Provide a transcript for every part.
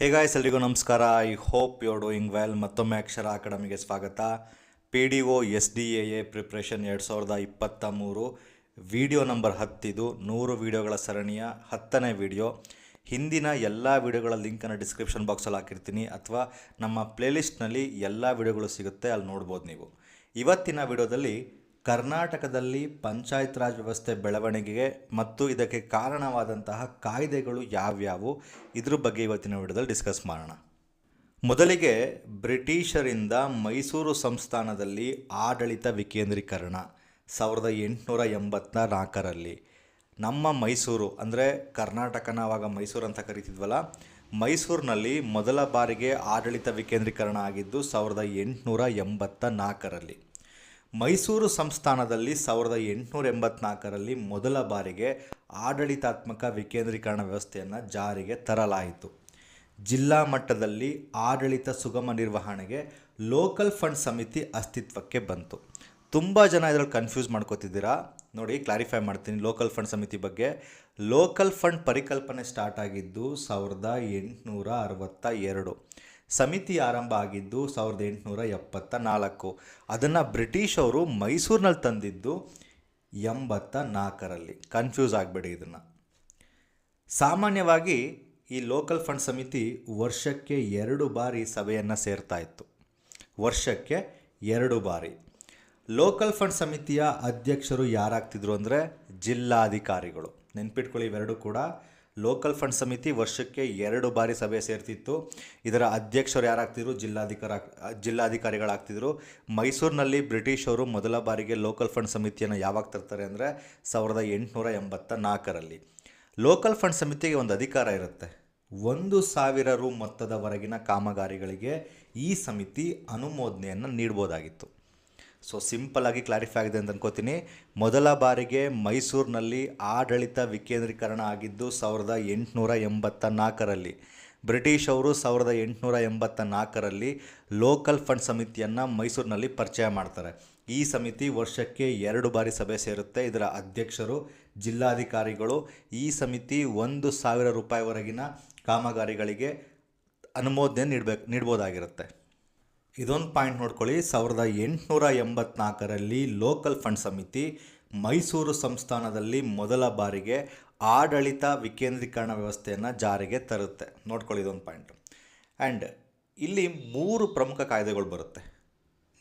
ಹೇ guys ಎಲ್ರಿಗೂ ನಮಸ್ಕಾರ. I hope you doing well ಮತ್ತೊಮ್ಮೆ ಅಕ್ಷರ ಅಕಾಡೆಮಿಗೆ ಸ್ವಾಗತ. P D O S D A A preparation ಎರಡು ಸಾವಿರದ ಇಪ್ಪತ್ತ ಮೂರು ವಿಡಿಯೋ ನಂಬರ್ ಹತ್ತಿದು ನೂರು ವಿಡಿಯೋಗಳ ಸರಣಿಯ ಹತ್ತನೇ ವಿಡಿಯೋ ಹಿಂದಿನ ಎಲ್ಲ ವಿಡಿಯೋಗಳ ಲಿಂಕನ್ನು ಡಿಸ್ಕ್ರಿಪ್ಷನ್ ಬಾಕ್ಸಲ್ಲಿ ಹಾಕಿರ್ತೀನಿ. ಅಥವಾ ನಮ್ಮ ಪ್ಲೇಲಿಸ್ಟ್ನಲ್ಲಿ ಎಲ್ಲ ವಿಡಿಯೋಗಳು ಸಿಗುತ್ತೆ, ಅಲ್ಲಿ ನೋಡ್ಬೋದು ನೀವು. ಇವತ್ತಿನ ವಿಡಿಯೋದಲ್ಲಿ ಕರ್ನಾಟಕದಲ್ಲಿ ಪಂಚಾಯತ್ ರಾಜ್ ವ್ಯವಸ್ಥೆ ಬೆಳವಣಿಗೆಗೆ ಮತ್ತು ಇದಕ್ಕೆ ಕಾರಣವಾದಂತಹ ಕಾಯ್ದೆಗಳು ಯಾವ್ಯಾವು? ಇದ್ರ ಬಗ್ಗೆ ಇವತ್ತಿನ ವಿಡಿಯೋದಲ್ಲಿ ಡಿಸ್ಕಸ್ ಮಾಡೋಣ. ಮೊದಲಿಗೆ ಬ್ರಿಟಿಷರಿಂದ ಮೈಸೂರು ಸಂಸ್ಥಾನದಲ್ಲಿ ಆಡಳಿತ ವಿಕೇಂದ್ರೀಕರಣ ಸಾವಿರದ ಎಂಟುನೂರ ಎಂಬತ್ತ ನಾಲ್ಕರಲ್ಲಿ ನಮ್ಮ ಮೈಸೂರು ಅಂದರೆ ಕರ್ನಾಟಕನ ಆವಾಗ ಮೈಸೂರು ಅಂತ ಕರಿತಿದ್ವಲ್ಲ, ಮೈಸೂರಿನಲ್ಲಿ ಮೊದಲ ಬಾರಿಗೆ ಆಡಳಿತ ವಿಕೇಂದ್ರೀಕರಣ ಆಗಿದ್ದು ಸಾವಿರದ ಎಂಟುನೂರ ಎಂಬತ್ತ ನಾಲ್ಕರಲ್ಲಿ ಮೈಸೂರು ಸಂಸ್ಥಾನದಲ್ಲಿ ಸಾವಿರದ ಎಂಟುನೂರ ಎಂಬತ್ನಾಲ್ಕರಲ್ಲಿ ಮೊದಲ ಬಾರಿಗೆ ಆಡಳಿತಾತ್ಮಕ ವಿಕೇಂದ್ರೀಕರಣ ವ್ಯವಸ್ಥೆಯನ್ನು ಜಾರಿಗೆ ತರಲಾಯಿತು. ಜಿಲ್ಲಾ ಮಟ್ಟದಲ್ಲಿ ಆಡಳಿತ ಸುಗಮ ನಿರ್ವಹಣೆಗೆ ಲೋಕಲ್ ಫಂಡ್ ಸಮಿತಿ ಅಸ್ತಿತ್ವಕ್ಕೆ ಬಂತು. ತುಂಬ ಜನ ಇದರಲ್ಲಿ ಕನ್ಫ್ಯೂಸ್ ಮಾಡ್ಕೋತಿದ್ದೀರಾ? ನೋಡಿ ಕ್ಲಾರಿಫೈ ಮಾಡ್ತೀನಿ. ಲೋಕಲ್ ಫಂಡ್ ಸಮಿತಿ ಬಗ್ಗೆ. ಲೋಕಲ್ ಫಂಡ್ ಪರಿಕಲ್ಪನೆ ಸ್ಟಾರ್ಟ್ ಆಗಿದ್ದು ಸಾವಿರದ ಎಂಟುನೂರ ಅರವತ್ತ ಎರಡು. ಸಮಿತಿ ಆರಂಭ ಆಗಿದ್ದು ಸಾವಿರದ ಎಂಟುನೂರ ಎಪ್ಪತ್ತ ನಾಲ್ಕು. ಅದನ್ನು ಬ್ರಿಟಿಷವರು ಮೈಸೂರಿನಲ್ಲಿ ತಂದಿದ್ದು ಎಂಬತ್ತ ನಾಲ್ಕರಲ್ಲಿ. ಕನ್ಫ್ಯೂಸ್ ಆಗಬೇಡಿ ಇದನ್ನು. ಸಾಮಾನ್ಯವಾಗಿ ಈ ಲೋಕಲ್ ಫಂಡ್ ಸಮಿತಿ ವರ್ಷಕ್ಕೆ ಎರಡು ಬಾರಿ ಸಭೆಯನ್ನು ಸೇರ್ತಾ ಇತ್ತು. ವರ್ಷಕ್ಕೆ ಎರಡು ಬಾರಿ. ಲೋಕಲ್ ಫಂಡ್ ಸಮಿತಿಯ ಅಧ್ಯಕ್ಷರು ಯಾರಾಗ್ತಿದ್ರು ಅಂದರೆ ಜಿಲ್ಲಾಧಿಕಾರಿಗಳು. ನೆನ್ಪಿಟ್ಕೊಳ್ಳಿ ಇವೆರಡೂ ಕೂಡ. ಲೋಕಲ್ ಫಂಡ್ ಸಮಿತಿ ವರ್ಷಕ್ಕೆ ಎರಡು ಬಾರಿ ಸಭೆ ಸೇರ್ತಿತ್ತು. ಇದರ ಅಧ್ಯಕ್ಷರು ಯಾರಾಗ್ತಿದ್ರು? ಜಿಲ್ಲಾಧಿಕಾರ, ಜಿಲ್ಲಾಧಿಕಾರಿಗಳಾಗ್ತಿದ್ರು. ಮೈಸೂರಿನಲ್ಲಿ ಬ್ರಿಟಿಷರು ಮೊದಲ ಬಾರಿಗೆ ಲೋಕಲ್ ಫಂಡ್ ಸಮಿತಿಯನ್ನು ಯಾವಾಗ ತರ್ತಾರೆ ಅಂದರೆ ಸಾವಿರದ ಎಂಟುನೂರ ಎಂಬತ್ತ ನಾಲ್ಕರಲ್ಲಿ ಲೋಕಲ್ ಫಂಡ್ ಸಮಿತಿಗೆ ಒಂದು ಅಧಿಕಾರ ಇರುತ್ತೆ. ಒಂದು ಸಾವಿರ ರು ಮೊತ್ತದವರೆಗಿನ ಕಾಮಗಾರಿಗಳಿಗೆ ಈ ಸಮಿತಿ ಅನುಮೋದನೆಯನ್ನು ನೀಡ್ಬೋದಾಗಿತ್ತು. ಸೊ ಸಿಂಪಲ್ ಆಗಿ ಕ್ಲಾರಿಫೈ ಆಗಿದೆ ಅಂತ ಅನ್ಕೋತೀನಿ. ಮೊದಲ ಬಾರಿಗೆ ಮೈಸೂರಿನಲ್ಲಿ ಆಡಳಿತ ವಿಕೇಂದ್ರೀಕರಣ ಆಗಿದ್ದು ಸಾವಿರದ ಎಂಟುನೂರ ಎಂಬತ್ತ ನಾಲ್ಕರಲ್ಲಿ ಬ್ರಿಟಿಷ್ ಅವರು ಸಾವಿರದ ಎಂಟುನೂರ ಎಂಬತ್ತ ನಾಲ್ಕರಲ್ಲಿ ಲೋಕಲ್ ಫಂಡ್ ಸಮಿತಿಯನ್ನು ಮೈಸೂರಿನಲ್ಲಿ ಪರಿಚಯ ಮಾಡ್ತಾರೆ. ಈ ಸಮಿತಿ ವರ್ಷಕ್ಕೆ ಎರಡು ಬಾರಿ ಸಭೆ ಸೇರುತ್ತೆ. ಇದರ ಅಧ್ಯಕ್ಷರು, ಜಿಲ್ಲಾಧಿಕಾರಿಗಳು. ಈ ಸಮಿತಿ ಒಂದು ಸಾವಿರ ರೂಪಾಯಿವರೆಗಿನ ಕಾಮಗಾರಿಗಳಿಗೆ ಅನುಮೋದನೆ ನೀಡಬೇಕು, ನೀಡ್ಬೋದಾಗಿರುತ್ತೆ. ಇದೊಂದು ಪಾಯಿಂಟ್ ನೋಡ್ಕೊಳ್ಳಿ. ಸಾವಿರದ ಎಂಟುನೂರ ಎಂಬತ್ನಾಲ್ಕರಲ್ಲಿ ಲೋಕಲ್ ಫಂಡ್ ಸಮಿತಿ ಮೈಸೂರು ಸಂಸ್ಥಾನದಲ್ಲಿ ಮೊದಲ ಬಾರಿಗೆ ಆಡಳಿತ ವಿಕೇಂದ್ರೀಕರಣ ವ್ಯವಸ್ಥೆಯನ್ನು ಜಾರಿಗೆ ತರುತ್ತೆ. ನೋಡ್ಕೊಳ್ಳಿ ಇದೊಂದು ಪಾಯಿಂಟ್ ಆ್ಯಂಡ್ ಇಲ್ಲಿ ಮೂರು ಪ್ರಮುಖ ಕಾಯ್ದೆಗಳು ಬರುತ್ತೆ.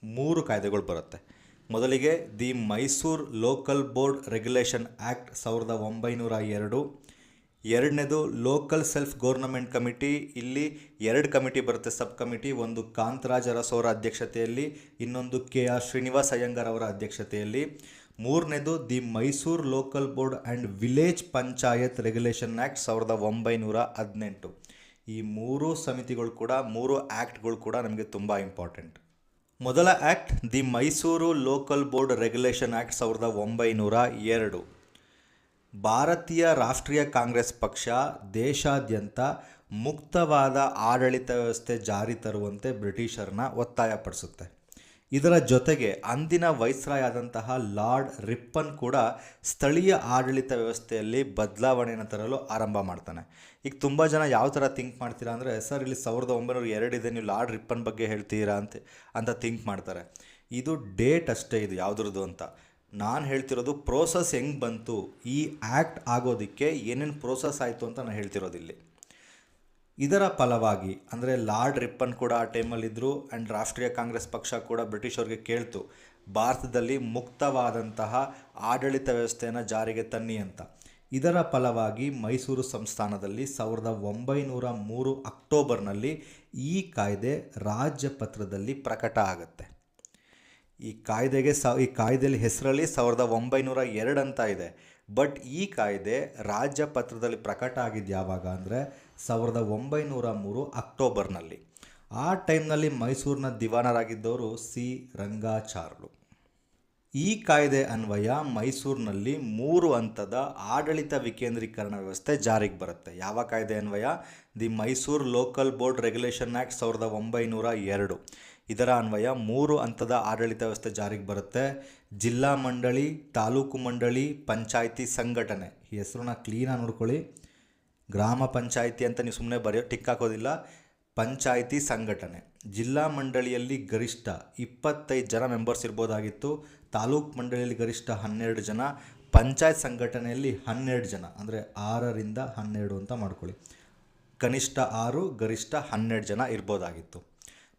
ಮೂರು ಕಾಯ್ದೆಗಳು ಬರುತ್ತೆ. ಮೊದಲಿಗೆ the Mysuru local board regulation act ಸಾವಿರದ ಒಂಬೈನೂರ ಎರಡು ಎರಡನೇದು ಲೋಕಲ್ ಸೆಲ್ಫ್ ಗೌರ್ನಮೆಂಟ್ ಕಮಿಟಿ ಇಲ್ಲಿ ಎರಡು ಕಮಿಟಿ ಬರುತ್ತೆ ಸಬ್ ಕಮಿಟಿ ಒಂದು ಕಾಂತರಾಜ್ ಅರಸ್ ಅವರ ಅಧ್ಯಕ್ಷತೆಯಲ್ಲಿ, ಇನ್ನೊಂದು ಕೆ ಆರ್ ಶ್ರೀನಿವಾಸ್ ಅಯ್ಯಂಗಾರ್ ಅವರ ಅಧ್ಯಕ್ಷತೆಯಲ್ಲಿ. ಮೂರನೇದು the Mysuru local board and village panchayat regulation act ಸಾವಿರದ ಒಂಬೈನೂರ ಹದಿನೆಂಟು. ಈ ಮೂರು ಸಮಿತಿಗಳು ಕೂಡ, ಮೂರು ಆ್ಯಕ್ಟ್ಗಳು ಕೂಡ ನಮಗೆ ತುಂಬ ಇಂಪಾರ್ಟೆಂಟ್ ಮೊದಲ act the Mysuru local board regulation act ಸಾವಿರದ ಒಂಬೈನೂರ ಎರಡು. ಭಾರತೀಯ ರಾಷ್ಟ್ರೀಯ ಕಾಂಗ್ರೆಸ್ ಪಕ್ಷ ದೇಶಾದ್ಯಂತ ಮುಕ್ತವಾದ ಆಡಳಿತ ವ್ಯವಸ್ಥೆ ಜಾರಿ ತರುವಂತೆ ಬ್ರಿಟಿಷರನ್ನ ಒತ್ತಾಯಪಡಿಸುತ್ತೆ. ಇದರ ಜೊತೆಗೆ ಅಂದಿನ ವೈಸ್ರಾಯ್ ಆದಂತಹ ಲಾರ್ಡ್ ರಿಪ್ಪನ್ ಕೂಡ ಸ್ಥಳೀಯ ಆಡಳಿತ ವ್ಯವಸ್ಥೆಯಲ್ಲಿ ಬದಲಾವಣೆಯನ್ನು ತರಲು ಆರಂಭ ಮಾಡ್ತಾನೆ. ಈಗ ತುಂಬ ಜನ ಯಾವ ಥರ ಥಿಂಕ್ ಮಾಡ್ತೀರಾ ಅಂದರೆ, ಸರ್, ಇಲ್ಲಿ ಸಾವಿರದ ಒಂಬೈನೂರ ಎರಡಿದೆ ನೀವು ಲಾರ್ಡ್ ರಿಪ್ಪನ್ ಬಗ್ಗೆ ಹೇಳ್ತೀರಾ? ಅಂತ ಅಂತ ಥಿಂಕ್ ಮಾಡ್ತಾರೆ. ಇದು ಡೇಟ್ ಅಷ್ಟೇ ಇದು ಯಾವುದ್ರದ್ದು ಅಂತ. ನಾನು ಹೇಳ್ತಿರೋದು ಪ್ರೋಸೆಸ್ ಹೆಂಗೆ ಬಂತು, ಈ ಆ್ಯಕ್ಟ್ ಆಗೋದಕ್ಕೆ ಏನೇನು ಪ್ರೋಸೆಸ್ ಆಯಿತು ಅಂತ ನಾನು ಹೇಳ್ತಿರೋದು ಇಲ್ಲಿ ಇದರ ಫಲವಾಗಿ, ಅಂದರೆ ಲಾರ್ಡ್ ರಿಪ್ಪನ್ ಕೂಡ ಆ ಟೈಮಲ್ಲಿದ್ದರು ಆ್ಯಂಡ್ ರಾಷ್ಟ್ರೀಯ ಕಾಂಗ್ರೆಸ್ ಪಕ್ಷ ಕೂಡ ಬ್ರಿಟಿಷವ್ರಿಗೆ ಕೇಳ್ತು, ಭಾರತದಲ್ಲಿ ಮುಕ್ತವಾದಂತಹ ಆಡಳಿತ ವ್ಯವಸ್ಥೆಯನ್ನು ಜಾರಿಗೆ ತನ್ನಿ ಅಂತ. ಇದರ ಫಲವಾಗಿ ಮೈಸೂರು ಸಂಸ್ಥಾನದಲ್ಲಿ ಸಾವಿರದ ಒಂಬೈನೂರ ಮೂರು ಅಕ್ಟೋಬರ್ನಲ್ಲಿ ಈ ಕಾಯ್ದೆ ರಾಜ್ಯ ಪತ್ರದಲ್ಲಿ ಪ್ರಕಟ ಆಗುತ್ತೆ. ಈ ಕಾಯ್ದೆಗೆ ಸ, ಈ ಕಾಯ್ದೆಯಲ್ಲಿ ಹೆಸರಲ್ಲಿ ಸಾವಿರದ ಒಂಬೈನೂರ ಎರಡು ಅಂತ ಇದೆ. ಬಟ್ ಈ ಕಾಯ್ದೆ ರಾಜ್ಯ ಪತ್ರದಲ್ಲಿ ಪ್ರಕಟ ಆಗಿದ್ದು ಯಾವಾಗ ಅಂದರೆ ಸಾವಿರದ ಒಂಬೈನೂರ ಮೂರು ಅಕ್ಟೋಬರ್ನಲ್ಲಿ. ಆ ಟೈಮ್ನಲ್ಲಿ ಮೈಸೂರಿನ ದಿವಾನರಾಗಿದ್ದವರು ಸಿ. ರಂಗಾಚಾರ್ಲು. ಈ ಕಾಯ್ದೆ ಅನ್ವಯ ಮೈಸೂರಿನಲ್ಲಿ ಮೂರು ಹಂತದ ಆಡಳಿತ ವಿಕೇಂದ್ರೀಕರಣ ವ್ಯವಸ್ಥೆ ಜಾರಿಗೆ ಬರುತ್ತೆ. ಯಾವ ಕಾಯ್ದೆ ಅನ್ವಯ? The Mysuru local board regulation act ಸಾವಿರದ ಒಂಬೈನೂರ ಎರಡು. ಇದರ ಅನ್ವಯ ಮೂರು ಹಂತದ ಆಡಳಿತ ವ್ಯವಸ್ಥೆ ಜಾರಿಗೆ ಬರುತ್ತೆ. ಜಿಲ್ಲಾ ಮಂಡಳಿ, ತಾಲೂಕು ಮಂಡಳಿ, ಪಂಚಾಯಿತಿ ಸಂಘಟನೆ. ಈ ಹೆಸರನ್ನ ಕ್ಲೀನಾಗಿ ನೋಡ್ಕೊಳ್ಳಿ. ಗ್ರಾಮ ಪಂಚಾಯಿತಿ ಅಂತ ನೀವು ಸುಮ್ಮನೆ ಬರೆಯೋ ಟಿಕ್ ಹಾಕೋದಿಲ್ಲ. ಪಂಚಾಯಿತಿ ಸಂಘಟನೆ. ಜಿಲ್ಲಾ ಮಂಡಳಿಯಲ್ಲಿ ಗರಿಷ್ಠ ಇಪ್ಪತ್ತೈದು ಜನ ಮೆಂಬರ್ಸ್ ಇರ್ಬೋದಾಗಿತ್ತು. ತಾಲೂಕು ಮಂಡಳಿಯಲ್ಲಿ ಗರಿಷ್ಠ ಹನ್ನೆರಡು ಜನ, ಪಂಚಾಯತ್ ಸಂಘಟನೆಯಲ್ಲಿ ಹನ್ನೆರಡು ಜನ. ಅಂದರೆ ಆರರಿಂದ ಹನ್ನೆರಡು ಅಂತ ಮಾಡ್ಕೊಳ್ಳಿ. ಕನಿಷ್ಠ ಆರು, ಗರಿಷ್ಠ ಹನ್ನೆರಡು ಜನ ಇರ್ಬೋದಾಗಿತ್ತು.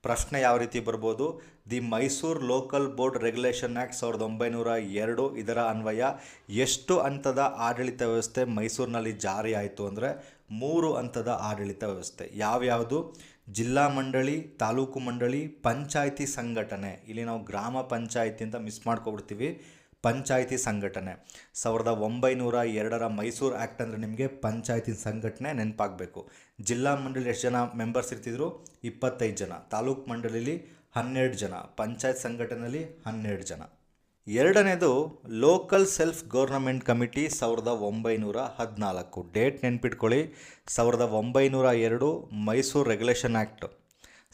ಪ್ರಶ್ನೆ ಯಾವ ರೀತಿ ಬರ್ಬೋದು? The Mysuru local board regulation act ಸಾವಿರದ ಒಂಬೈನೂರ ಎರಡು ಇದರ ಅನ್ವಯ ಎಷ್ಟು ಹಂತದ ಆಡಳಿತ ವ್ಯವಸ್ಥೆ ಮೈಸೂರಿನಲ್ಲಿ ಜಾರಿ ಆಯಿತು ಅಂದರೆ ಮೂರು ಹಂತದ ಆಡಳಿತ ವ್ಯವಸ್ಥೆ. ಯಾವ್ಯಾವುದು ಜಿಲ್ಲಾ ಮಂಡಳಿ, ತಾಲೂಕು ಮಂಡಳಿ, ಪಂಚಾಯಿತಿ ಸಂಘಟನೆ. ಇಲ್ಲಿ ನಾವು ಗ್ರಾಮ ಪಂಚಾಯಿತಿ ಅಂತ ಮಿಸ್ ಮಾಡ್ಕೊಬಿಡ್ತೀವಿ. ಪಂಚಾಯಿತಿ ಸಂಘಟನೆ. ಸಾವಿರದ ಒಂಬೈನೂರ ಎರಡರ ಮೈಸೂರು ಆ್ಯಕ್ಟ್ ಅಂದರೆ ನಿಮಗೆ ಪಂಚಾಯಿತಿ ಸಂಘಟನೆ ನೆನಪಾಗಬೇಕು. ಜಿಲ್ಲಾ ಮಂಡಳಿ ಎಷ್ಟು ಜನ ಮೆಂಬರ್ಸ್ ಇರ್ತಿದ್ರು? ಇಪ್ಪತ್ತೈದು ಜನ. ತಾಲೂಕು ಮಂಡಳಿಲಿ ಹನ್ನೆರಡು ಜನ. ಪಂಚಾಯತ್ ಸಂಘಟನೆಯಲ್ಲಿ ಹನ್ನೆರಡು ಜನ. ಎರಡನೇದು ಲೋಕಲ್ ಸೆಲ್ಫ್ ಗೌರ್ನಮೆಂಟ್ ಕಮಿಟಿ ಸಾವಿರದ ಒಂಬೈನೂರ ಹದಿನಾಲ್ಕು. ಡೇಟ್ ನೆನ್ಪಿಟ್ಕೊಳ್ಳಿ. ಸಾವಿರದ ಒಂಬೈನೂರ ಎರಡು ಮೈಸೂರು ರೆಗ್ಯುಲೇಷನ್ ಆ್ಯಕ್ಟ್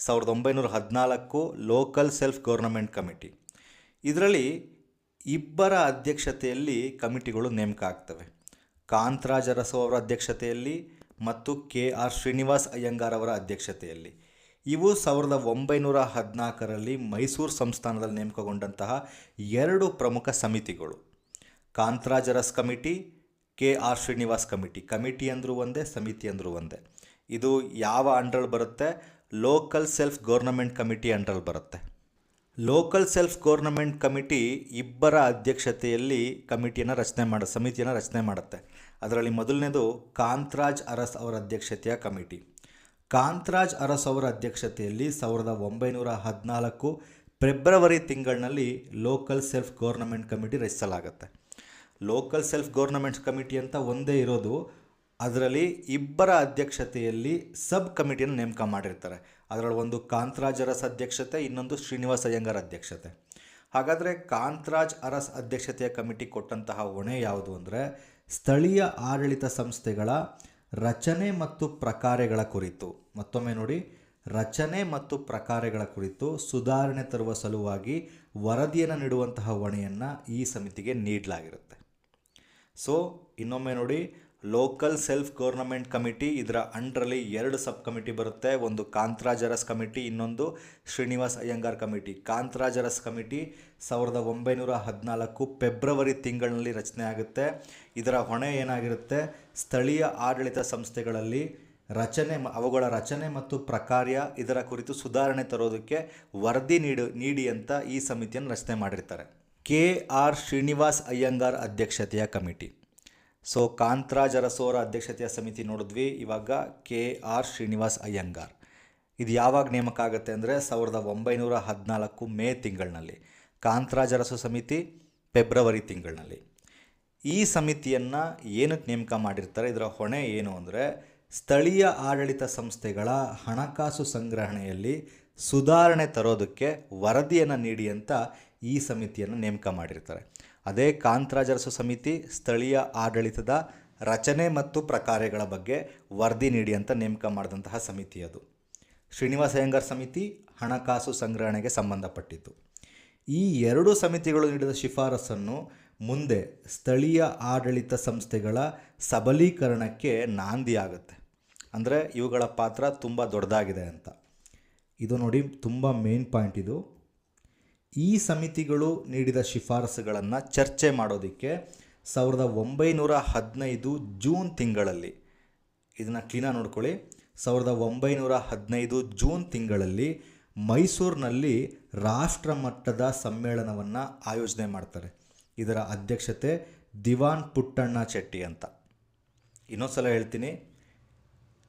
ಸಾವಿರದ ಒಂಬೈನೂರ ಹದಿನಾಲ್ಕು ಲೋಕಲ್ ಸೆಲ್ಫ್ ಗೌರ್ನಮೆಂಟ್ ಕಮಿಟಿ ಇದರಲ್ಲಿ ಇಬ್ಬರ ಅಧ್ಯಕ್ಷತೆಯಲ್ಲಿ ಕಮಿಟಿಗಳು ನೇಮಕ ಆಗ್ತವೆ ಕಾಂತರಾಜ್ ಅರಸು ಅವರ ಅಧ್ಯಕ್ಷತೆಯಲ್ಲಿ ಮತ್ತು ಕೆ ಆರ್ ಶ್ರೀನಿವಾಸ್ ಅಯ್ಯಂಗಾರ್ ಅವರ ಅಧ್ಯಕ್ಷತೆಯಲ್ಲಿ. ಇವು ಸಾವಿರದ ಒಂಬೈನೂರ ಹದಿನಾಲ್ಕರಲ್ಲಿ ಮೈಸೂರು ಸಂಸ್ಥಾನದಲ್ಲಿ ನೇಮಕಗೊಂಡಂತಹ ಎರಡು ಪ್ರಮುಖ ಸಮಿತಿಗಳು. Kantharaj Aras committee, K R Srinivas committee. Committee ಅಂದರೂ ಒಂದೇ, ಸಮಿತಿ ಅಂದರೂ ಒಂದೇ. ಇದು ಯಾವ ಅಂಡ್ರಲ್ಲಿ ಬರುತ್ತೆ? ಲೋಕಲ್ ಸೆಲ್ಫ್ ಗೌರ್ನಮೆಂಟ್ ಕಮಿಟಿ ಅಂಡ್ರಲ್ಲಿ ಬರುತ್ತೆ. ಲೋಕಲ್ ಸೆಲ್ಫ್ ಗೌರ್ನಮೆಂಟ್ ಕಮಿಟಿ ಇಬ್ಬರ ಅಧ್ಯಕ್ಷತೆಯಲ್ಲಿ ಕಮಿಟಿಯನ್ನು ರಚನೆ ಮಾಡ, ಸಮಿತಿಯನ್ನು ರಚನೆ ಮಾಡುತ್ತೆ. ಅದರಲ್ಲಿ ಮೊದಲನೇದು ಕಾಂತರಾಜ್ ಅರಸ್ ಅವರ ಅಧ್ಯಕ್ಷತೆಯ ಕಮಿಟಿ. ಕಾಂತರಾಜ್ ಅರಸ್ ಅವರ ಅಧ್ಯಕ್ಷತೆಯಲ್ಲಿ ಸಾವಿರದ ಒಂಬೈನೂರ ಹದಿನಾಲ್ಕು ಫೆಬ್ರವರಿ ತಿಂಗಳಿನಲ್ಲಿ ಲೋಕಲ್ ಸೆಲ್ಫ್ ಗೌರ್ನಮೆಂಟ್ ಕಮಿಟಿ ರಚಿಸಲಾಗುತ್ತೆ. ಲೋಕಲ್ ಸೆಲ್ಫ್ ಗೌರ್ನಮೆಂಟ್ ಕಮಿಟಿ ಅಂತ ಒಂದೇ ಇರೋದು ಅದರಲ್ಲಿ ಇಬ್ಬರ ಅಧ್ಯಕ್ಷತೆಯಲ್ಲಿ ಸಬ್ ಕಮಿಟಿಯನ್ನು ನೇಮಕ ಮಾಡಿರ್ತಾರೆ. ಅದರಲ್ಲಿ ಒಂದು ಕಾಂತರಾಜ್ ಅರಸ್ ಅಧ್ಯಕ್ಷತೆ, ಇನ್ನೊಂದು ಶ್ರೀನಿವಾಸ ಅಯ್ಯಂಗಾರ್ ಅಧ್ಯಕ್ಷತೆ. ಹಾಗಾದರೆ ಕಾಂತರಾಜ್ ಅರಸ್ ಅಧ್ಯಕ್ಷತೆಯ ಕಮಿಟಿ ಕೊಟ್ಟಂತಹ ಹೊಣೆ ಯಾವುದು ಅಂದರೆ, ಸ್ಥಳೀಯ ಆಡಳಿತ ಸಂಸ್ಥೆಗಳ ರಚನೆ ಮತ್ತು ಪ್ರಕಾರಗಳ ಕುರಿತು. ಮತ್ತೊಮ್ಮೆ ನೋಡಿ, ರಚನೆ ಮತ್ತು ಪ್ರಕಾರಗಳ ಕುರಿತು ಸುಧಾರಣೆ ತರುವ ಸಲುವಾಗಿ ವರದಿಯನ್ನು ನೀಡುವಂತಹ ಹೊಣೆಯನ್ನು ಈ ಸಮಿತಿಗೆ ನೀಡಲಾಗಿರುತ್ತೆ. ಸೊ ಇನ್ನೊಮ್ಮೆ ನೋಡಿ ಲೋಕಲ್ ಸೆಲ್ಫ್ ಗೌರ್ನಮೆಂಟ್ ಕಮಿಟಿ, ಇದರ ಅಂಡ್ರಲ್ಲಿ ಎರಡು ಸಬ್ ಕಮಿಟಿ ಬರುತ್ತೆ. ಒಂದು ಕಾಂತರಾಜರಸ್ ಕಮಿಟಿ, ಇನ್ನೊಂದು ಶ್ರೀನಿವಾಸ್ ಅಯ್ಯಂಗಾರ್ ಕಮಿಟಿ. ಕಾಂತರಾಜರಸ್ ಕಮಿಟಿ ಸಾವಿರದ ಒಂಬೈನೂರ ಹದಿನಾಲ್ಕು ಫೆಬ್ರವರಿ ತಿಂಗಳಿನಲ್ಲಿ ರಚನೆ ಆಗುತ್ತೆ. ಇದರ ಹೊಣೆ ಏನಾಗಿರುತ್ತೆ? ಸ್ಥಳೀಯ ಆಡಳಿತ ಸಂಸ್ಥೆಗಳಲ್ಲಿ ರಚನೆ ಅವುಗಳ ರಚನೆ ಮತ್ತು ಪ್ರಕಾರ್ಯ, ಇದರ ಕುರಿತು ಸುಧಾರಣೆ ತರೋದಕ್ಕೆ ವರದಿ ನೀಡು, ನೀಡಿ ಅಂತ ಈ ಸಮಿತಿಯನ್ನು ರಚನೆ ಮಾಡಿರ್ತಾರೆ. ಕೆ ಆರ್ ಶ್ರೀನಿವಾಸ್ ಅಯ್ಯಂಗಾರ್ ಅಧ್ಯಕ್ಷತೆಯ ಕಮಿಟಿ. ಸೊ ಕಾಂತರಾಜ್ ಅರಸೋರ ಅಧ್ಯಕ್ಷತೆಯ ಸಮಿತಿ ನೋಡಿದ್ವಿ. ಇವಾಗ ಕೆ ಆರ್ ಶ್ರೀನಿವಾಸ್ ಅಯ್ಯಂಗಾರ್. ಇದು ಯಾವಾಗ ನೇಮಕ ಆಗುತ್ತೆ ಅಂದರೆ ಸಾವಿರದ ಒಂಬೈನೂರ ಹದಿನಾಲ್ಕು ಮೇ ತಿಂಗಳಿನಲ್ಲಿ. ಕಾಂತರಾಜ್ ಅರಸು ಸಮಿತಿ ಫೆಬ್ರವರಿ ತಿಂಗಳಿನಲ್ಲಿ. ಈ ಸಮಿತಿಯನ್ನು ಏನಕ್ಕೆ ನೇಮಕ ಮಾಡಿರ್ತಾರೆ? ಇದರ ಹೊಣೆ ಏನು ಅಂದರೆ, ಸ್ಥಳೀಯ ಆಡಳಿತ ಸಂಸ್ಥೆಗಳ ಹಣಕಾಸು ಸಂಗ್ರಹಣೆಯಲ್ಲಿ ಸುಧಾರಣೆ ತರೋದಕ್ಕೆ ವರದಿಯನ್ನು ನೀಡಿ ಅಂತ ಈ ಸಮಿತಿಯನ್ನು ನೇಮಕ ಮಾಡಿರ್ತಾರೆ. ಅದೇ ಕಾಂತರಾಜರಸ ಸಮಿತಿ ಸ್ಥಳೀಯ ಆಡಳಿತದ ರಚನೆ ಮತ್ತು ಪ್ರಕಾರಗಳ ಬಗ್ಗೆ ವರದಿ ನೀಡಿ ಅಂತ ನೇಮಕ ಮಾಡಿದಂತಹ ಸಮಿತಿ ಅದು. ಶ್ರೀನಿವಾಸ ಅಯ್ಯಂಗಾರ್ ಸಮಿತಿ ಹಣಕಾಸು ಸಂಗ್ರಹಣೆಗೆ ಸಂಬಂಧಪಟ್ಟಿತ್ತು. ಈ ಎರಡು ಸಮಿತಿಗಳು ನೀಡಿದ ಶಿಫಾರಸನ್ನು ಮುಂದೆ ಸ್ಥಳೀಯ ಆಡಳಿತ ಸಂಸ್ಥೆಗಳ ಸಬಲೀಕರಣಕ್ಕೆ ನಾಂದಿಯಾಗುತ್ತೆ ಅಂದರೆ ಇವುಗಳ ಪಾತ್ರ ತುಂಬ ದೊಡ್ಡದಾಗಿದೆ ಅಂತ. ಇದು ನೋಡಿ ತುಂಬ ಮೇನ್ ಪಾಯಿಂಟ್ ಇದು. ಈ ಸಮಿತಿಗಳು ನೀಡಿದ ಶಿಫಾರಸುಗಳನ್ನು ಚರ್ಚೆ ಮಾಡೋದಕ್ಕೆ ಸಾವಿರದ ಒಂಬೈನೂರ ಹದಿನೈದು ಜೂನ್ ತಿಂಗಳಲ್ಲಿ, ಇದನ್ನು ಕ್ಲೀನಾಗಿ ನೋಡ್ಕೊಳ್ಳಿ. ಸಾವಿರದ ಒಂಬೈನೂರ ಹದಿನೈದು ಜೂನ್ ತಿಂಗಳಲ್ಲಿ ಮೈಸೂರಿನಲ್ಲಿ ರಾಷ್ಟ್ರ ಮಟ್ಟದ ಸಮ್ಮೇಳನವನ್ನು ಆಯೋಜನೆ ಮಾಡ್ತಾರೆ. ಇದರ ಅಧ್ಯಕ್ಷತೆ ದಿವಾನ್ ಪುಟ್ಟಣ್ಣ ಚೆಟ್ಟಿ ಅಂತ. ಇನ್ನೊಂದು ಸಲ ಹೇಳ್ತೀನಿ,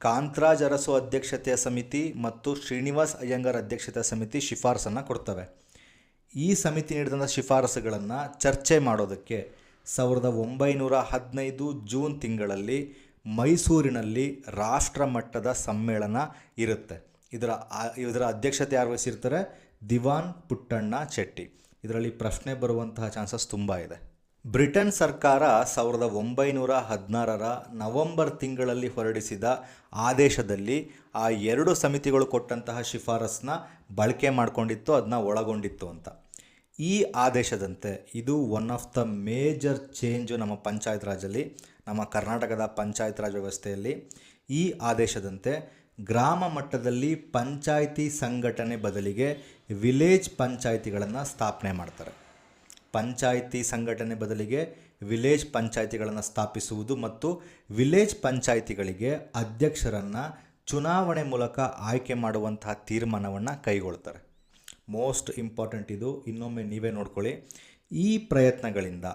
ಕಾಂತರಾಜ್ ಅರಸು ಅಧ್ಯಕ್ಷತೆಯ ಸಮಿತಿ ಮತ್ತು ಶ್ರೀನಿವಾಸ್ ಅಯ್ಯಂಗಾರ್ ಅಧ್ಯಕ್ಷತೆಯ ಸಮಿತಿ ಶಿಫಾರಸನ್ನು ಕೊಡ್ತವೆ. ಈ ಸಮಿತಿ ನೀಡಿದಂಥ ಶಿಫಾರಸುಗಳನ್ನು ಚರ್ಚೆ ಮಾಡೋದಕ್ಕೆ ಸಾವಿರದ ಒಂಬೈನೂರ ಹದಿನೈದು ಜೂನ್ ತಿಂಗಳಲ್ಲಿ ಮೈಸೂರಿನಲ್ಲಿ ರಾಷ್ಟ್ರ ಮಟ್ಟದ ಸಮ್ಮೇಳನ ಇರುತ್ತೆ. ಇದರ ಇದರ ಅಧ್ಯಕ್ಷತೆ ಯಾರು ವಹಿಸಿರ್ತಾರೆ? ದಿವಾನ್ ಪುಟ್ಟಣ್ಣ ಚೆಟ್ಟಿ ಇದರಲ್ಲಿ ಪ್ರಶ್ನೆ ಬರುವಂತಹ ಚಾನ್ಸಸ್ ತುಂಬ ಇದೆ. ಬ್ರಿಟನ್ ಸರ್ಕಾರ ಸಾವಿರದ ಒಂಬೈನೂರ ಹದಿನಾರರ ನವೆಂಬರ್ ತಿಂಗಳಲ್ಲಿ ಹೊರಡಿಸಿದ ಆದೇಶದಲ್ಲಿ ಆ ಎರಡು ಸಮಿತಿಗಳು ಕೊಟ್ಟಂತಹ ಶಿಫಾರಸ್ನ ಬಳಕೆ ಮಾಡಿಕೊಂಡಿತ್ತು ಅದನ್ನ ಒಳಗೊಂಡಿತ್ತು ಅಂತ. ಈ ಆದೇಶದಂತೆ ಇದು one of the major change ನಮ್ಮ ಪಂಚಾಯತ್ ರಾಜಲ್ಲಿ ನಮ್ಮ ಕರ್ನಾಟಕದ ಪಂಚಾಯತ್ ರಾಜ್ ವ್ಯವಸ್ಥೆಯಲ್ಲಿ ಈ ಆದೇಶದಂತೆ ಗ್ರಾಮ ಮಟ್ಟದಲ್ಲಿ ಪಂಚಾಯಿತಿ ಸಂಘಟನೆ ಬದಲಿಗೆ ವಿಲೇಜ್ ಪಂಚಾಯಿತಿಗಳನ್ನು ಸ್ಥಾಪನೆ ಮಾಡ್ತಾರೆ. ಪಂಚಾಯಿತಿ ಸಂಘಟನೆ ಬದಲಿಗೆ ವಿಲೇಜ್ ಪಂಚಾಯಿತಿಗಳನ್ನು ಸ್ಥಾಪಿಸುವುದು ಮತ್ತು ವಿಲೇಜ್ ಪಂಚಾಯಿತಿಗಳಿಗೆ ಅಧ್ಯಕ್ಷರನ್ನು ಚುನಾವಣೆ ಮೂಲಕ ಆಯ್ಕೆ ಮಾಡುವಂತಹ ತೀರ್ಮಾನವನ್ನು ಕೈಗೊಳ್ತಾರೆ. ಮೋಸ್ಟ್ ಇಂಪಾರ್ಟೆಂಟ್ ಇದು. ಇನ್ನೊಮ್ಮೆ ನೀವೇ ನೋಡ್ಕೊಳ್ಳಿ. ಈ ಪ್ರಯತ್ನಗಳಿಂದ,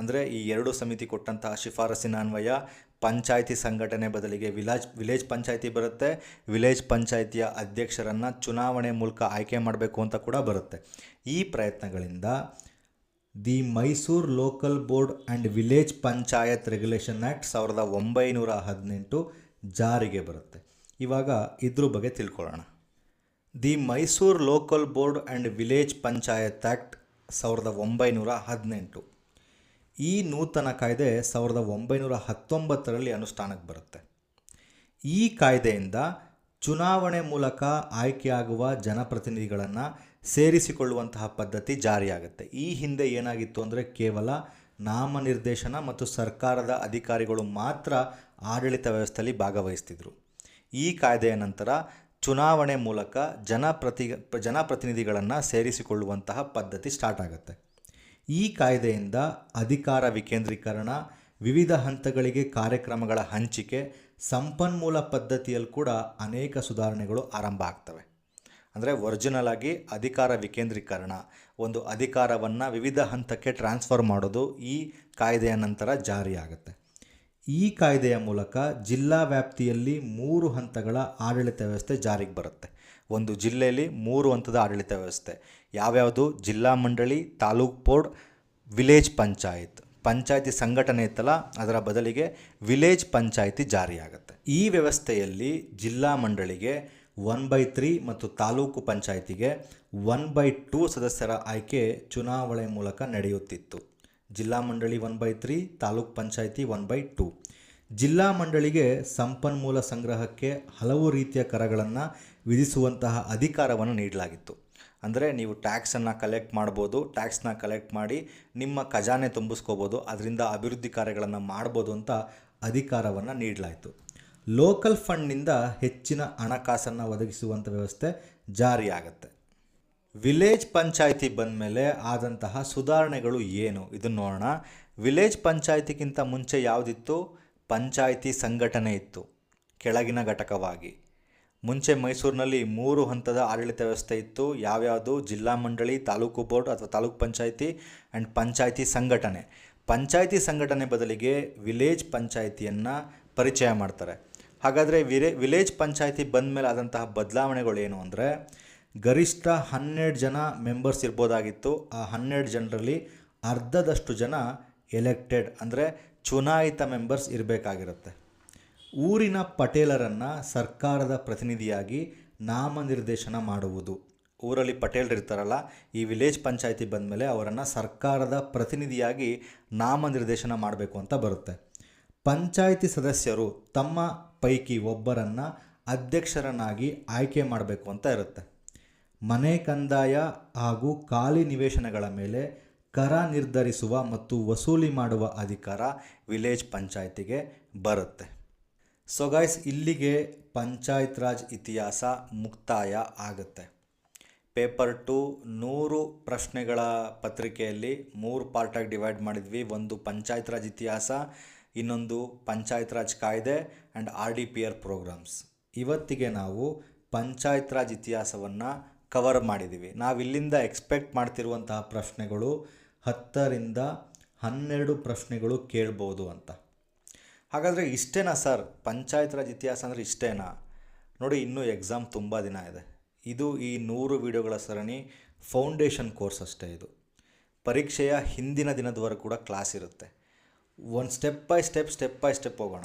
ಅಂದರೆ ಈ ಎರಡು ಸಮಿತಿ ಕೊಟ್ಟಂತಹ ಶಿಫಾರಸಿನ ಅನ್ವಯ, ಪಂಚಾಯಿತಿ ಸಂಘಟನೆ ಬದಲಿಗೆ ವಿಲಾಜ್, ವಿಲೇಜ್ ಪಂಚಾಯಿತಿ ಬರುತ್ತೆ. ವಿಲೇಜ್ ಪಂಚಾಯಿತಿಯ ಅಧ್ಯಕ್ಷರನ್ನು ಚುನಾವಣೆ ಮೂಲಕ ಆಯ್ಕೆ ಮಾಡಬೇಕು ಅಂತ ಕೂಡ ಬರುತ್ತೆ. ಈ ಪ್ರಯತ್ನಗಳಿಂದ the Mysuru local board and village panchayat regulation act ಸಾವಿರದ ಒಂಬೈನೂರ ಹದಿನೆಂಟು ಜಾರಿಗೆ ಬರುತ್ತೆ. ಇವಾಗ ಇದ್ರ ಬಗ್ಗೆ ತಿಳ್ಕೊಳ್ಳೋಣ. The Mysuru local board and village panchayat act ಸಾವಿರದ ಒಂಬೈನೂರ ಹದಿನೆಂಟು. ಈ ನೂತನ ಕಾಯ್ದೆ ಸಾವಿರದ ಒಂಬೈನೂರ ಹತ್ತೊಂಬತ್ತರಲ್ಲಿ ಅನುಷ್ಠಾನಕ್ಕೆ ಬರುತ್ತೆ. ಈ ಕಾಯ್ದೆಯಿಂದ ಚುನಾವಣೆ ಮೂಲಕ ಆಯ್ಕೆಯಾಗುವ ಜನಪ್ರತಿನಿಧಿಗಳನ್ನು ಸೇರಿಸಿಕೊಳ್ಳುವಂತಹ ಪದ್ಧತಿ ಜಾರಿಯಾಗುತ್ತೆ. ಈ ಹಿಂದೆ ಏನಾಗಿತ್ತು ಅಂದರೆ ಕೇವಲ ನಾಮನಿರ್ದೇಶನ ಮತ್ತು ಸರ್ಕಾರದ ಅಧಿಕಾರಿಗಳು ಮಾತ್ರ ಆಡಳಿತ ವ್ಯವಸ್ಥೆಯಲ್ಲಿ ಭಾಗವಹಿಸ್ತಿದ್ರು. ಈ ಕಾಯ್ದೆಯ ನಂತರ ಚುನಾವಣೆ ಮೂಲಕ ಜನಪ್ರತಿ, ಜನಪ್ರತಿನಿಧಿಗಳನ್ನು ಸೇರಿಸಿಕೊಳ್ಳುವಂತಹ ಪದ್ಧತಿ ಸ್ಟಾರ್ಟ್ ಆಗುತ್ತೆ. ಈ ಕಾಯ್ದೆಯಿಂದ ಅಧಿಕಾರ ವಿಕೇಂದ್ರೀಕರಣ, ವಿವಿಧ ಹಂತಗಳಿಗೆ ಕಾರ್ಯಕ್ರಮಗಳ ಹಂಚಿಕೆ, ಸಂಪನ್ಮೂಲ ಪದ್ಧತಿಯಲ್ಲಿ ಕೂಡ ಅನೇಕ ಸುಧಾರಣೆಗಳು ಆರಂಭ ಆಗ್ತವೆ. ಅಂದರೆ ಒರಿಜಿನಲ್ ಆಗಿ ಅಧಿಕಾರ ವಿಕೇಂದ್ರೀಕರಣ, ಒಂದು ಅಧಿಕಾರವನ್ನು ವಿವಿಧ ಹಂತಕ್ಕೆ ಟ್ರಾನ್ಸ್ಫರ್ ಮಾಡೋದು ಈ ಕಾಯ್ದೆಯ ನಂತರ ಜಾರಿಯಾಗುತ್ತೆ. ಈ ಕಾಯ್ದೆಯ ಮೂಲಕ ಜಿಲ್ಲಾ ವ್ಯಾಪ್ತಿಯಲ್ಲಿ ಮೂರು ಹಂತಗಳ ಆಡಳಿತ ವ್ಯವಸ್ಥೆ ಜಾರಿಗೆ ಬರುತ್ತೆ. ಒಂದು ಜಿಲ್ಲೆಯಲ್ಲಿ ಮೂರು ಹಂತದ ಆಡಳಿತ ವ್ಯವಸ್ಥೆ. ಯಾವ್ಯಾವುದು? ಜಿಲ್ಲಾ ಮಂಡಳಿ, ತಾಲೂಕ್ ಬೋರ್ಡ್, ವಿಲೇಜ್ ಪಂಚಾಯತ್. ಪಂಚಾಯತಿ ಸಂಘಟನೆ ಇತ್ತಲ್ಲ, ಅದರ ಬದಲಿಗೆ ವಿಲೇಜ್ ಪಂಚಾಯತಿ ಜಾರಿಯಾಗುತ್ತೆ. ಈ ವ್ಯವಸ್ಥೆಯಲ್ಲಿ ಜಿಲ್ಲಾ ಮಂಡಳಿಗೆ ಒನ್ ಬೈ ತ್ರೀ ಮತ್ತು ತಾಲೂಕು ಪಂಚಾಯತಿಗೆ ಒನ್ ಬೈ ಟೂ ಸದಸ್ಯರ ಆಯ್ಕೆ ಚುನಾವಣೆ ಮೂಲಕ ನಡೆಯುತ್ತಿತ್ತು. ಜಿಲ್ಲಾ ಮಂಡಳಿ ಒನ್ ಬೈ ತ್ರೀ, ತಾಲೂಕ್ ಪಂಚಾಯಿತಿ ಒನ್ ಬೈ ಟು. ಜಿಲ್ಲಾ ಮಂಡಳಿಗೆ ಸಂಪನ್ಮೂಲ ಸಂಗ್ರಹಕ್ಕೆ ಹಲವು ರೀತಿಯ ಕರಗಳನ್ನು ವಿಧಿಸುವಂತಹ ಅಧಿಕಾರವನ್ನು ನೀಡಲಾಗಿತ್ತು. ಅಂದರೆ ನೀವು ಟ್ಯಾಕ್ಸನ್ನು ಕಲೆಕ್ಟ್ ಮಾಡ್ಬೋದು ಟ್ಯಾಕ್ಸ್ನ ಕಲೆಕ್ಟ್ ಮಾಡಿ ನಿಮ್ಮ ಖಜಾನೆ ತುಂಬಿಸ್ಕೋಬೋದು, ಅದರಿಂದ ಅಭಿವೃದ್ಧಿ ಕಾರ್ಯಗಳನ್ನು ಮಾಡ್ಬೋದು ಅಂತ ಅಧಿಕಾರವನ್ನು ನೀಡಲಾಯಿತು. ಲೋಕಲ್ ಫಂಡ್ನಿಂದ ಹೆಚ್ಚಿನ ಹಣಕಾಸನ್ನು ಒದಗಿಸುವಂಥ ವ್ಯವಸ್ಥೆ ಜಾರಿಯಾಗುತ್ತೆ. ವಿಲೇಜ್ ಪಂಚಾಯಿತಿ ಬಂದಮೇಲೆ ಆದಂತಹ ಸುಧಾರಣೆಗಳು ಏನು? ಇದನ್ನು ನೋಡೋಣ. ವಿಲೇಜ್ ಪಂಚಾಯಿತಿಗಿಂತ ಮುಂಚೆ ಯಾವುದಿತ್ತು? ಪಂಚಾಯಿತಿ ಸಂಘಟನೆ ಇತ್ತು, ಕೆಳಗಿನ ಘಟಕವಾಗಿ. ಮುಂಚೆ ಮೈಸೂರಿನಲ್ಲಿ ಮೂರು ಹಂತದ ಆಡಳಿತ ವ್ಯವಸ್ಥೆ ಇತ್ತು. ಯಾವ್ಯಾವುದು? ಜಿಲ್ಲಾ ಮಂಡಳಿ, ತಾಲೂಕು ಬೋರ್ಡ್ ಅಥವಾ ತಾಲೂಕು ಪಂಚಾಯಿತಿ ಆ್ಯಂಡ್ ಪಂಚಾಯಿತಿ ಸಂಘಟನೆ. ಪಂಚಾಯಿತಿ ಸಂಘಟನೆ ಬದಲಿಗೆ ವಿಲೇಜ್ ಪಂಚಾಯಿತಿಯನ್ನು ಪರಿಚಯ ಮಾಡ್ತಾರೆ. ಹಾಗಾದರೆ ವಿರೇ, ವಿಲೇಜ್ ಪಂಚಾಯಿತಿ ಬಂದ ಮೇಲೆ ಆದಂತಹ ಬದಲಾವಣೆಗಳು ಏನು ಅಂದರೆ ಗರಿಷ್ಠ ಹನ್ನೆರಡು ಜನ ಮೆಂಬರ್ಸ್ ಇರ್ಬೋದಾಗಿತ್ತು. ಆ ಹನ್ನೆರಡು ಜನರಲ್ಲಿ ಅರ್ಧದಷ್ಟು ಜನ ಎಲೆಕ್ಟೆಡ್ ಅಂದರೆ ಚುನಾಯಿತ ಮೆಂಬರ್ಸ್ ಇರಬೇಕಾಗಿರುತ್ತೆ. ಊರಿನ ಪಟೇಲರನ್ನು ಸರ್ಕಾರದ ಪ್ರತಿನಿಧಿಯಾಗಿ ನಾಮನಿರ್ದೇಶನ ಮಾಡುವುದು. ಊರಲ್ಲಿ ಪಟೇಲರು ಇರ್ತಾರಲ್ಲ, ಈ ವಿಲೇಜ್ ಪಂಚಾಯಿತಿ ಬಂದಮೇಲೆ ಅವರನ್ನು ಸರ್ಕಾರದ ಪ್ರತಿನಿಧಿಯಾಗಿ ನಾಮನಿರ್ದೇಶನ ಮಾಡಬೇಕು ಅಂತ ಬರುತ್ತೆ. ಪಂಚಾಯಿತಿ ಸದಸ್ಯರು ತಮ್ಮ ಪೈಕಿ ಒಬ್ಬರನ್ನು ಅಧ್ಯಕ್ಷರನ್ನಾಗಿ ಆಯ್ಕೆ ಮಾಡಬೇಕು ಅಂತ ಇರುತ್ತೆ. ಮನೆ ಕಂದಾಯ ಹಾಗೂ ಖಾಲಿ ನಿವೇಶನಗಳ ಮೇಲೆ ಕರ ನಿರ್ಧರಿಸುವ ಮತ್ತು ವಸೂಲಿ ಮಾಡುವ ಅಧಿಕಾರ ವಿಲೇಜ್ ಪಂಚಾಯತಿಗೆ ಬರುತ್ತೆ. ಸೊ ಗೈಸ್ ಇಲ್ಲಿಗೆ ಪಂಚಾಯತ್ ರಾಜ್ ಇತಿಹಾಸ ಮುಕ್ತಾಯ ಆಗುತ್ತೆ. ಪೇಪರ್ ಟು ನೂರು ಪ್ರಶ್ನೆಗಳ ಪತ್ರಿಕೆಯಲ್ಲಿ ಮೂರು ಪಾರ್ಟಾಗಿ ಡಿವೈಡ್ ಮಾಡಿದ್ವಿ. ಒಂದು ಪಂಚಾಯತ್ ರಾಜ್ ಇತಿಹಾಸ, ಇನ್ನೊಂದು ಪಂಚಾಯತ್ ರಾಜ್ ಕಾಯ್ದೆ and R D P R programmes ಇವತ್ತಿಗೆ ನಾವು ಪಂಚಾಯತ್ ರಾಜ್ ಇತಿಹಾಸವನ್ನು ಕವರ್ ಮಾಡಿದ್ದೀವಿ. ನಾವು ಇಲ್ಲಿಂದ ಎಕ್ಸ್ಪೆಕ್ಟ್ ಮಾಡ್ತಿರುವಂತಹ ಪ್ರಶ್ನೆಗಳು ಹತ್ತರಿಂದ ಹನ್ನೆರಡು ಪ್ರಶ್ನೆಗಳು ಕೇಳ್ಬೋದು ಅಂತ. ಹಾಗಾದರೆ ಇಷ್ಟೇನಾ ಸರ್? ಪಂಚಾಯತ್ ರಾಜ್ ಇತಿಹಾಸ ಅಂದರೆ ಇಷ್ಟೇನಾ? ನೋಡಿ, ಇನ್ನೂ ಎಕ್ಸಾಮ್ ತುಂಬ ದಿನ ಇದೆ. ಇದು ಈ ನೂರು ವಿಡಿಯೋಗಳ ಸರಣಿ ಫೌಂಡೇಶನ್ ಕೋರ್ಸ್ ಅಷ್ಟೇ ಇದು. ಪರೀಕ್ಷೆಯ ಹಿಂದಿನ ದಿನದವರೆಗೂ ಕೂಡ ಕ್ಲಾಸ್ ಇರುತ್ತೆ. ಒಂದು step by step step by step ಹೋಗೋಣ.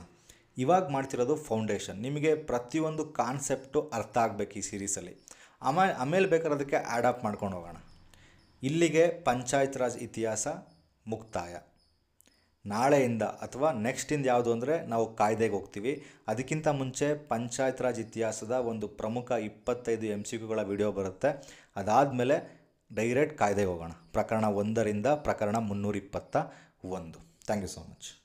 ಇವಾಗ ಮಾಡ್ತಿರೋದು ಫೌಂಡೇಶನ್ ನಿಮಗೆ ಪ್ರತಿಯೊಂದು ಕಾನ್ಸೆಪ್ಟು ಅರ್ಥ ಆಗಬೇಕು ಈ ಸೀರೀಸಲ್ಲಿ ಆಮೇಲೆ ಆಮೇಲೆ ಬೇಕಾದ್ರೆ ಅದಕ್ಕೆ ಆ್ಯಡ್ ಮಾಡ್ಕೊಂಡು ಹೋಗೋಣ. ಇಲ್ಲಿಗೆ ಪಂಚಾಯತ್ ರಾಜ್ ಇತಿಹಾಸ ಮುಕ್ತಾಯ. ನಾಳೆಯಿಂದ ಅಥವಾ ನೆಕ್ಸ್ಟಿಂದ ಯಾವುದು ಅಂದರೆ ನಾವು ಕಾಯ್ದೆಗೆ ಹೋಗ್ತೀವಿ. ಅದಕ್ಕಿಂತ ಮುಂಚೆ ಪಂಚಾಯತ್ ರಾಜ್ ಇತಿಹಾಸದ ಒಂದು ಪ್ರಮುಖ ಇಪ್ಪತ್ತೈದು ಎಂ ಸಿ ಕ್ಯೂಗಳ ವಿಡಿಯೋ ಬರುತ್ತೆ. ಅದಾದಮೇಲೆ ಡೈರೆಕ್ಟ್ ಕಾಯ್ದೆಗೆ ಹೋಗೋಣ. ಪ್ರಕರಣ ಒಂದರಿಂದ ಪ್ರಕರಣ ಮುನ್ನೂರ ಇಪ್ಪತ್ತ ಒಂದು. Thank you so much